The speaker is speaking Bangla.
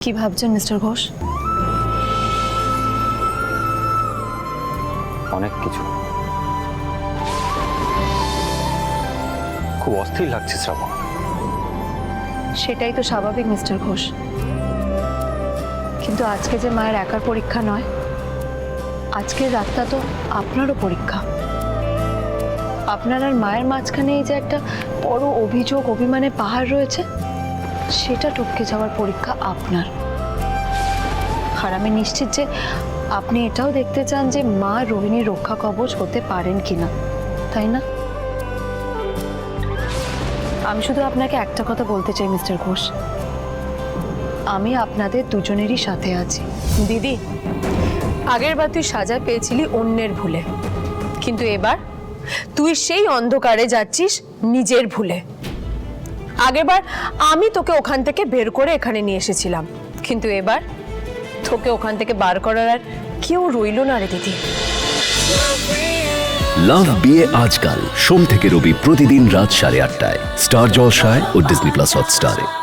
কি ভাবছেন মিস্টার ঘোষ? অনেক কিছু। খুব অস্থির লাগছে শ্রাবণ। সেটাই তো স্বাভাবিক মিস্টার ঘোষ। কিন্তু আজকে যে মায়ের একার পরীক্ষা নয় আজকের রাতটা তো আপনারও পরীক্ষা। আপনার আর মায়ের মাঝখানে এই যে একটা বড় অভিযোগ অভিমানের পাহাড় রয়েছে সেটা টপকে যাওয়ার পরীক্ষা আপনার। আর আমি নিশ্চিত যে আপনি এটাও দেখতে চান যে মা রোহিণীর রক্ষা কবচ হতে পারেন কিনা, তাই না? আমি শুধু আপনাকে একটা কথা বলতে চাই, মিস্টার ঘোষ। আমি আপনাদের দুজনেরই সাথে আছি। দিদি, আগের বার তুই সাজা পেয়েছিলি অন্যের ভুলে। কিন্তু এবার তুই সেই অন্ধকারে যাচ্ছিস নিজের ভুলে। আগেরবার আমি তোকে ওখান থেকে বের করে এখানে নিয়ে এসেছিলাম। কিন্তু এবার তোকে ওখান থেকে বার করার আর কেউ রইল না রে দিদি। লাভ বিয়ে আজকাল, সোম থেকে রবি প্রতিদিন রাত সাড়ে আটটায়। স্টার জলসায় ও ডিজনি প্লাস হটস্টারে।